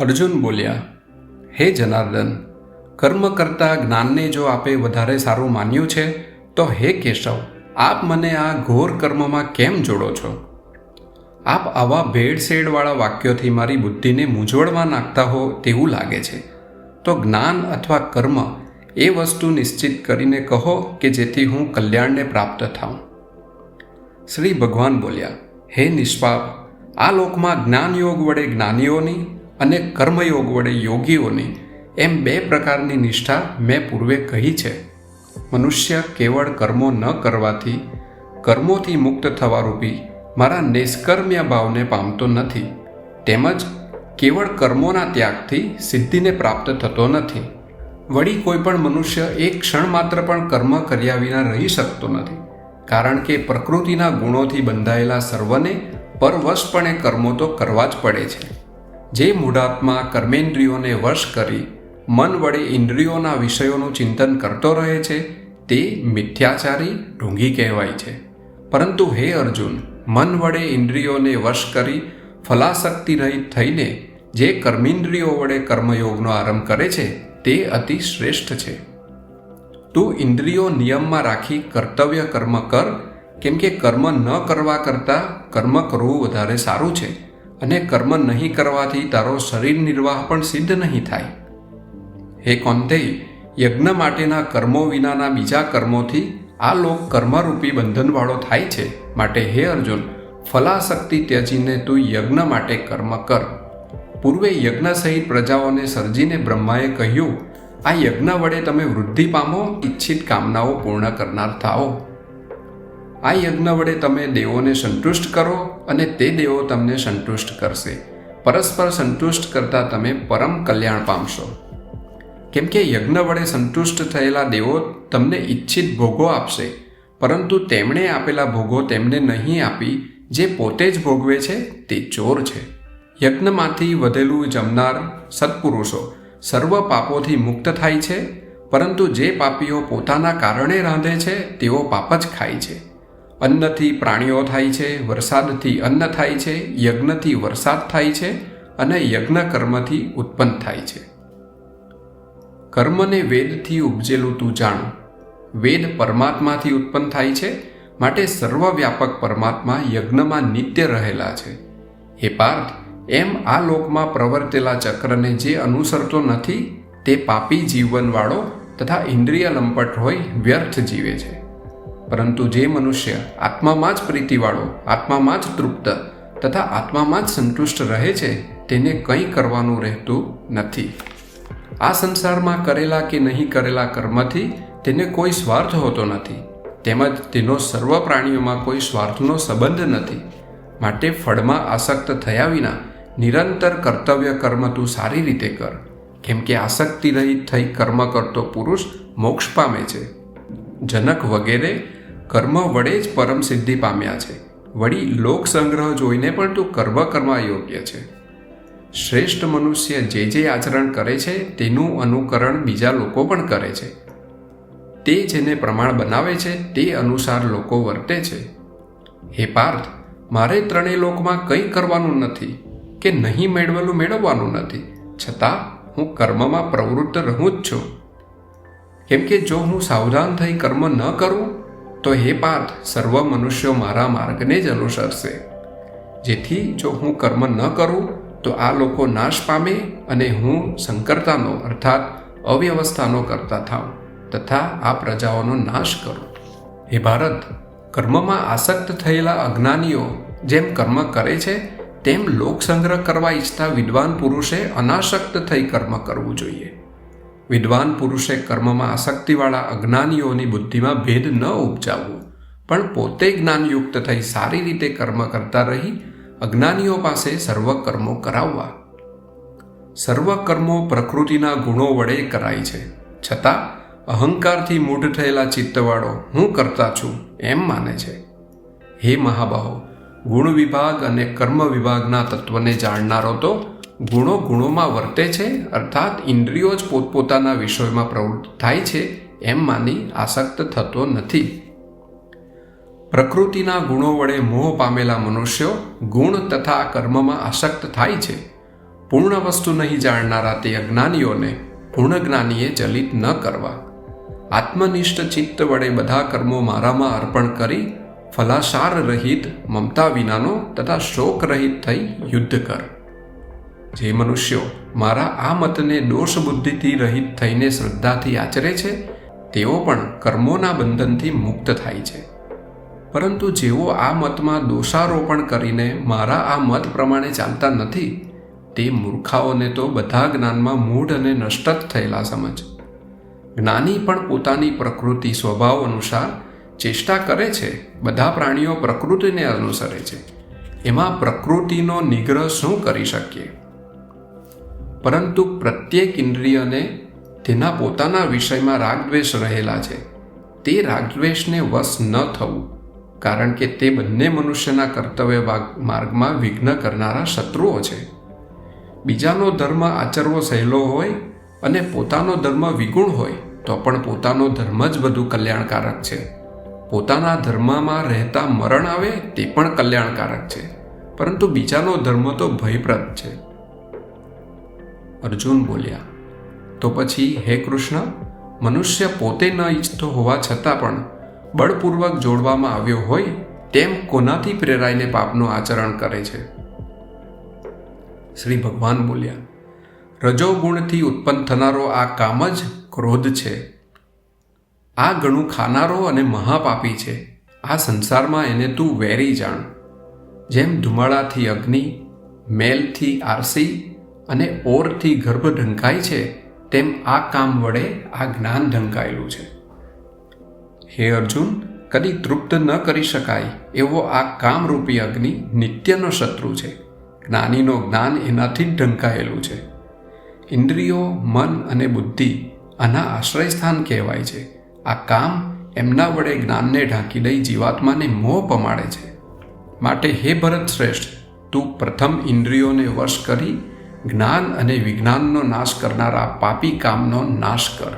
અર્જુન બોલ્યા, હે જનાર્દન, કર્મ કરતા જ્ઞાનને જો આપે વધારે સારું માન્યું છે, તો હે કેશવ, આપ મને આ ઘોર કર્મમાં કેમ જોડો છો? આપ આવા ભેળસેળવાળા વાક્યોથી મારી બુદ્ધિને મૂંઝવણમાં નાખતા હો તેવું લાગે છે. તો જ્ઞાન અથવા કર્મ એ વસ્તુ નિશ્ચિત કરીને કહો કે જેથી હું કલ્યાણને પ્રાપ્ત થાઉં. શ્રી ભગવાન બોલ્યા, હે નિષ્પાપ, આ લોકમાં જ્ઞાનયોગ વડે જ્ઞાનીઓની અને કર્મયોગ વડે યોગીઓની એમ બે પ્રકારની નિષ્ઠા મેં પૂર્વે કહી છે. મનુષ્ય કેવળ કર્મો ન કરવાથી, કર્મોથી મુક્ત થવા રૂપી મારા નિષ્કર્મ્ય ભાવને પામતો નથી. તેમજ કેવળ કર્મોના ત્યાગથી સિદ્ધિને પ્રાપ્ત થતો નથી. વળી કોઈ પણ મનુષ્ય એક ક્ષણ માત્ર પણ કર્મ કર્યા વિના રહી શકતો નથી. કારણ કે પ્રકૃતિના ગુણોથી બંધાયેલા સર્વને પરવશપણે કર્મો તો કરવા જ પડે છે. જે મૂઢાત્મા કર્મેન્દ્રિયોને વશ કરી મન વડે ઇન્દ્રિયોના વિષયોનું ચિંતન કરતો રહે છે, તે મિથ્યાચારી ઢોંગી કહેવાય છે. પરંતુ હે અર્જુન, મન વડે ઇન્દ્રિયોને વશ કરી ફલાશક્તિ રહિત થઈને જે કર્મેન્દ્રિયો વડે કર્મયોગનો આરંભ કરે છે, તે અતિ શ્રેષ્ઠ છે. તું ઇન્દ્રિયો નિયમમાં રાખી કર્તવ્ય કર્મ કર, કેમ કે કર્મ ન કરવા કરતાં કર્મ કરવું વધારે સારું છે. અને કર્મ નહીં કરવાથી તારો શરીર નિર્વાહ પણ સિદ્ધ નહીં થાય. હે કોંતેય યજ્ઞ માટેના કર્મો વિનાના બીજા કર્મોથી આ લોક કર્મરૂપી બંધનવાળો થાય છે. માટે હે અર્જુન, ફલાશક્તિ ત્યજીને તું યજ્ઞ માટે કર્મ કર. પૂર્વે યજ્ઞ સહિત પ્રજાઓને સર્જીને બ્રહ્માએ કહ્યું, આ યજ્ઞ વડે તમે વૃદ્ધિ પામો, ઈચ્છિત કામનાઓ પૂર્ણ કરનાર થાઓ. આ યજ્ઞ વડે તમે દેવોને સંતુષ્ટ કરો અને તે દેવો તમને સંતુષ્ટ કરશે. પરસ્પર સંતુષ્ટ કરતા તમે પરમ કલ્યાણ પામશો. કેમ કે યજ્ઞ વડે સંતુષ્ટ થયેલા દેવો તમને ઈચ્છિત ભોગો આપશે, પરંતુ તેમણે આપેલા ભોગો તેમને નહીં આપી, જે પોતે જ ભોગવે છે તે ચોર છે. યજ્ઞમાંથી વધેલું જમનાર સત્પુરુષો સર્વ પાપોથી મુક્ત થાય છે, પરંતુ જે પાપીઓ પોતાના કારણે રાંધે છે, તેઓ પાપ જ ખાય છે. અન્નથી પ્રાણીઓ થાય છે, વરસાદથી અન્ન થાય છે, યજ્ઞથી વરસાદ થાય છે અને યજ્ઞ કર્મથી ઉત્પન્ન થાય છે. કર્મને વેદથી ઉપજેલું તું જાણ. વેદ પરમાત્માથી ઉત્પન્ન થાય છે, માટે સર્વવ્યાપક પરમાત્મા યજ્ઞમાં નિત્ય રહેલા છે. હે પાર્થ, એમ આ લોકમાં પ્રવર્તેલા ચક્રને જે અનુસરતો નથી, તે પાપી જીવનવાળો તથા ઇન્દ્રિય લંપટ હોય, વ્યર્થ જીવે છે. પરંતુ જે મનુષ્ય આત્મામાં જ પ્રીતિવાળો, આત્મામાં જ તૃપ્ત તથા આત્મામાં જ સંતુષ્ટ રહે છે, તેને કંઈ કરવાનું રહેતું નથી. આ સંસારમાં કરેલા કે નહીં કરેલા કર્મથી તેને કોઈ સ્વાર્થ હોતો નથી. તેમજ તેનો સર્વ પ્રાણીઓમાં કોઈ સ્વાર્થનો સંબંધ નથી. માટે ફળમાં આસક્ત થયા વિના નિરંતર કર્તવ્ય કર્મ તું સારી રીતે કર. કેમ કે આસક્તિ રહિત થઈ કર્મ કરતો પુરુષ મોક્ષ પામે છે. જનક વગેરે કર્મ વડે જ પરમ સિદ્ધિ પામ્યા છે. વળી લોક સંગ્રહ જોઈને પણ તું કર્મ કરવા યોગ્ય છે. શ્રેષ્ઠ મનુષ્ય જે જે આચરણ કરે છે, તેનું અનુકરણ બીજા લોકો પણ કરે છે. તે જેને પ્રમાણ બનાવે છે, તે અનુસાર લોકો વર્તે છે. હે પાર્થ, મારે ત્રણેય લોકમાં કંઈ કરવાનું નથી કે નહીં મેળવેલું મેળવવાનું નથી. છતાં, હું કર્મમાં પ્રવૃત્ત રહું જ છું. કેમ કે જો હું સાવધાન થઈ કર્મ ન કરું તો હે પાર્થ સર્વ મનુષ્યો મારા માર્ગને જ અનુસરશે. જેથી જો હું કર્મ ન કરું, તો આ લોકો નાશ પામે અને હું સંકરતાનો, અર્થાત અવ્યવસ્થાનો કરતા થાઉં, તથા આ પ્રજાઓનો નાશ કરું. હે ભારત, કર્મમાં આસક્ત થયેલા અજ્ઞાનીઓ જેમ કર્મ કરે છે, તેમ લોકસંગ્રહ કરવા ઈચ્છતા વિદ્વાન પુરુષે અનાસક્ત થઈ કર્મ કરવું જોઈએ. વિદ્વાન પુરુષે કર્મમાં આસક્તિવાળા અજ્ઞાનીઓની બુદ્ધિમાં ભેદ ન ઉપજાવવો, પણ પોતે જ્ઞાનયુક્ત થઈ સારી રીતે કર્મ કરતા રહી અજ્ઞાનીઓ પાસે સર્વ કર્મો કરાવવા. સર્વ કર્મો પ્રકૃતિના ગુણો વડે કરાય છે. છતાં, અહંકારથી મૂઢ થયેલા ચિત્તવાળો હું કરતા છું એમ માને છે. હે મહાબાહો, ગુણ વિભાગ અને કર્મ વિભાગના તત્વને જાણનારો તો ગુણો ગુણોમાં વર્તે છે, અર્થાત ઇન્દ્રિયો જ પોતપોતાના વિષયમાં પ્રવૃત્ત થાય છે એમ માની આસક્ત થતો નથી. પ્રકૃતિના ગુણો વડે મોહ પામેલા મનુષ્યો ગુણ તથા કર્મમાં આસક્ત થાય છે. પૂર્ણ વસ્તુ નહીં જાણનારા તે અજ્ઞાનીઓને પૂર્ણ જ્ઞાનીએ ચલિત ન કરવા. આત્મનિષ્ઠ ચિત્ત વડે બધા કર્મો મારામાં અર્પણ કરી ફલાસાર રહિત, મમતા વિનાનો તથા શોક રહિત થઈ યુદ્ધ કર. જે મનુષ્યો મારા આ મતને દોષ બુદ્ધિથી રહિત થઈને શ્રદ્ધાથી આચરે છે, તેઓ પણ કર્મોના બંધનથી મુક્ત થાય છે. પરંતુ જેઓ આ મતમાં દોષારોપણ કરીને મારા આ મત પ્રમાણે ચાલતા નથી, તે મૂર્ખાઓને તો બધા જ્ઞાનમાં મૂઢ અને નષ્ટ થયેલા સમજ. જ્ઞાની પણ પોતાની પ્રકૃતિ સ્વભાવ અનુસાર ચેષ્ટા કરે છે, બધા પ્રાણીઓ પ્રકૃતિને અનુસરે છે. એમાં પ્રકૃતિનો નિગ્રહ શું કરી શકીએ? પરંતુ પ્રત્યેક ઇન્દ્રિયને તેના પોતાના વિષયમાં રાગદ્વેષ રહેલા છે. તે રાગદ્વેષને વશ ન થવું, કારણ કે તે બંને મનુષ્યના કર્તવ્ય માર્ગમાં વિઘ્ન કરનારા શત્રુઓ છે. બીજાનો ધર્મ આચરવો સહેલો હોય અને પોતાનો ધર્મ વિગુણ હોય, તો પણ પોતાનો ધર્મ જ બધું કલ્યાણકારક છે. પોતાના ધર્મમાં રહેતા મરણ આવે તે પણ કલ્યાણકારક છે. પરંતુ બીજાનો ધર્મ તો ભયપ્રદ છે. અર્જુન બોલ્યા, તો પછી હે કૃષ્ણ, મનુષ્ય પોતે ન ઈચ્છતો હોવા છતાં પણ બળપૂર્વક જોડવામાં આવ્યો હોય તેમ કોનાથી પ્રેરાઈને પાપનું આચરણ કરે છે? શ્રી ભગવાન બોલ્યા રજોગુણથી ઉત્પન્ન થનારો આ કામ જ ક્રોધ છે. આ ગણું ખાનારો અને મહાપાપી છે. આ સંસારમાં એને તું વેરી જાણ. જેમ ધુમાડાથી અગ્નિ, મેલથી આરસી અને ઓરથી ગર્ભ ઢંકાય છે, તેમ આ કામ વડે આ જ્ઞાન ઢંકાયેલું છે. હે અર્જુન, કદી તૃપ્ત ન કરી શકાય એવો આ કામરૂપી અગ્નિ નિત્યનો શત્રુ છે. જ્ઞાનીનો જ્ઞાન એનાથી જ ઢંકાયેલું છે. ઇન્દ્રિયો, મન અને બુદ્ધિ આના આશ્રયસ્થાન કહેવાય છે. આ કામ એમના વડે જ્ઞાનને ઢાંકી દઈ જીવાત્માને મોહ પમાડે છે. માટે હે ભરત શ્રેષ્ઠ, તું પ્રથમ ઇન્દ્રિયોને વશ કરી જ્ઞાન અને વિજ્ઞાનનો નાશ કરનારા પાપી કામનો નાશ કર.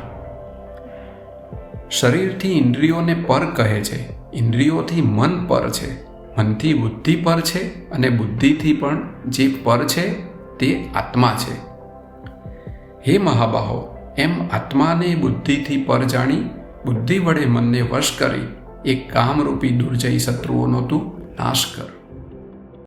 શરીરથી ઇન્દ્રિયોને પર કહે છે. ઇન્દ્રિયોથી મન પર છે. મનથી બુદ્ધિ પર છે અને બુદ્ધિથી પણ જે પર છે તે આત્મા છે. હે મહાબાહો, એમ આત્માને બુદ્ધિથી પર જાણી, બુદ્ધિ વડે મનને વશ કરી એ કામરૂપી દુર્જય શત્રુઓનો તું નાશ કર.